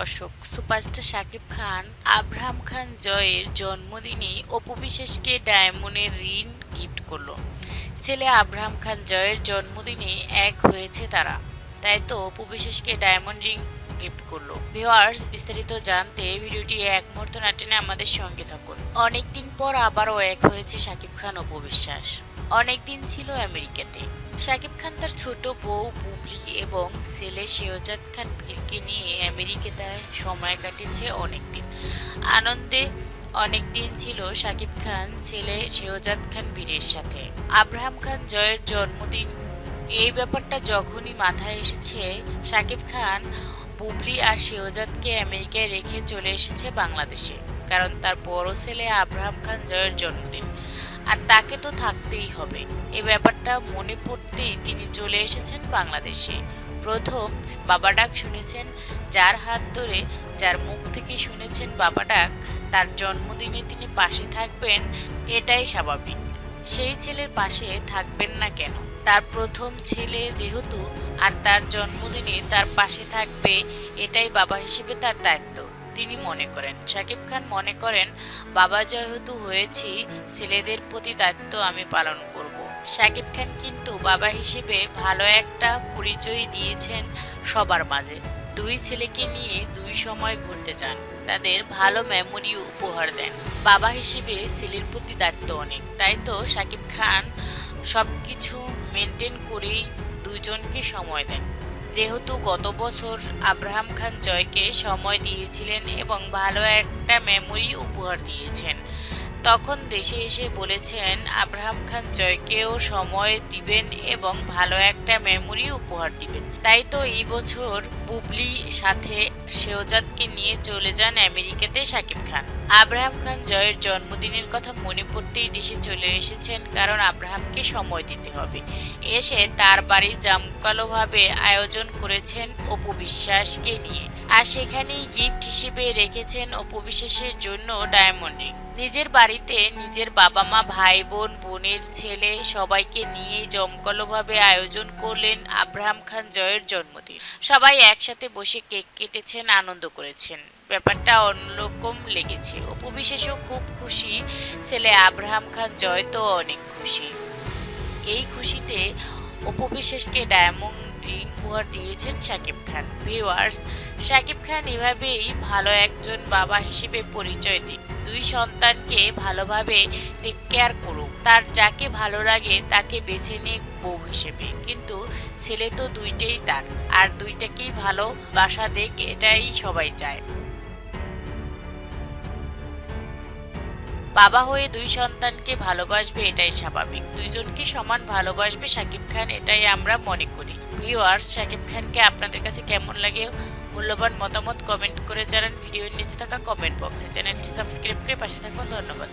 দর্শক, superstar Shakib Khan Abraham Khan জয়ের জন্মদিনে অপু ডায়মন্ডের ঋণ গিফট করল। ছেলে আব্রাহাম খান জয়ের জন্মদিনে এক হয়েছে তারা। তাই তো অপু ডায়মন্ড রিং গিফট করল। ভিউয়ার্স বিস্তারিত জানতে ভিডিওটি এক মুহূর্ত না টেনে আমাদের সঙ্গে থাকুন। অনেকদিন পর আবারও এক হয়েছে শাকিব খান অপু বিশ্বাস অনেকদিন ছিল আমেরিকাতে। শাকিব খান তার ছোট বউ বুবলি এবং ছেলে শেহজাদ খান ভীরকে নিয়ে আমেরিকাতে সময় কাটিয়েছে অনেকদিন। আনন্দে অনেক দিন ছিল শাকিব খান, ছেলে শেহজাদ খান বীরের সাথে। আব্রাহাম খান জয়ের জন্মদিন। এই ব্যাপারটা যখনই মাথায় এসেছে, শাকিব খান বুবলি আর শেহজাদকে আমেরিকায় রেখে চলে এসেছে বাংলাদেশে, কারণ তার বড় ছেলে আব্রাহাম খান জয়ের জন্মদিন। আর তাকে তো থাকতেই হবে। এ ব্যাপারটা মনে পড়তেই তিনি চলে এসেছেন বাংলাদেশে। প্রথম বাবা ডাক শুনেছেন, যার হাত ধরে, যার মুখ থেকে শুনেছেন বাবা ডাক, তার জন্মদিনে তিনি পাশে থাকবেন, এটাই স্বাভাবিক। সেই ছেলের পাশে থাকবেন না কেন? তার প্রথম ছেলে যেহেতু, আর তার জন্মদিনে তার পাশে থাকবে, এটাই বাবা হিসেবে তার দায়িত্ব, তিনি মনে করেন। শাকিব খান মনে করেন, বাবা যেহেতু হয়েছি, ছেলেদের প্রতি দায়িত্ব আমি পালন করব। শাকিব খান কিন্তু বাবা হিসেবে ভালো একটা পরিচয় দিয়েছেন সবার মাঝে। দুই ছেলেকে নিয়ে দুই সময় ঘুরতে যান। তাদের ভালো মেমোরি উপহার দেন। বাবা হিসেবে ছেলের প্রতি দায়িত্ব অনেক। তাই তো সাকিব খান সব কিছু মেনটেন করেই দুজনকে সময় দেন। যেহেতু গত বছর আব্রাহাম খান জয়কে সময় দিয়েছিলেন এবং ভালো একটা মেমোরি উপহার দিয়েছেন। তখন দেশে এসে বলেছেন, আব্রাহাম খান জয়কেও সময় দিবেন এবং ভালো একটা মেমোরি উপহার দিবেন। তাই তো এই বছর বুবলি সাথে শেহজাদকে নিয়ে চলে যান আমেরিকাতে শাকিব খান। আব্রাহাম খান জয়ের জন্মদিনের কথা মনে পড়তেই দেশে চলে এসেছেন কারণ আব্রাহামকে সময় দিতে হবে। এসে তার বাড়ি জামকালোভাবে আয়োজন করেছেন অপু বিশ্বাসকে নিয়ে। আর সেখানেই গিফট হিসেবে রেখেছেন অপু বিশ্বাসের জন্য ডায়মন্ড রিং। নিজের বাড়িতে নিজের বাবা মা, ভাই বোন, বোনের ছেলে সবাইকে নিয়ে জমকালোভাবে আয়োজন করলেন আব্রাহাম খান জয়ের জন্মদিন। সবাই একসাথে বসে কেক কেটেছেন, আনন্দ করেছেন। ব্যাপারটা অন্যরকম লেগেছে। অপু বিশেষও খুব খুশি, ছেলে আব্রাহাম খান জয় তো অনেক খুশি। এই খুশিতে অপু বিশেষকে ডায়মন্ড রিং উপহার দিয়েছেন শাকিব খান। ভিউয়ার্স, শাকিব খান এভাবেই ভালো একজন বাবা হিসেবে পরিচয় দিন। দুই সন্তানকে ভালোভাবে টেক কেয়ার করুক। তার যাকে ভালো লাগে তাকে বেছে নিক বউ হিসেবে। কিন্তু ছেলে তো দুইটাই তার, আর দুইটাকেই ভালো বাসা দেখ, এটাই সবাই চায়। বাবা হয়ে দুই সন্তানকে ভালোবাসবে, এটাই স্বাভাবিক। দুইজনকে সমান ভালোবাসবে শাকিব খান, এটাই আমরা মনে করি। ভিউয়ার্স শাকিব খানকে আপনাদের কাছে কেমন লাগে? মূল্যবান মতামত কমেন্ট করে জানান। ভিডিওর নিচে থাকা কমেন্ট বক্সে চ্যানেলটি সাবস্ক্রাইব করে পাশে থাকুন। ধন্যবাদ।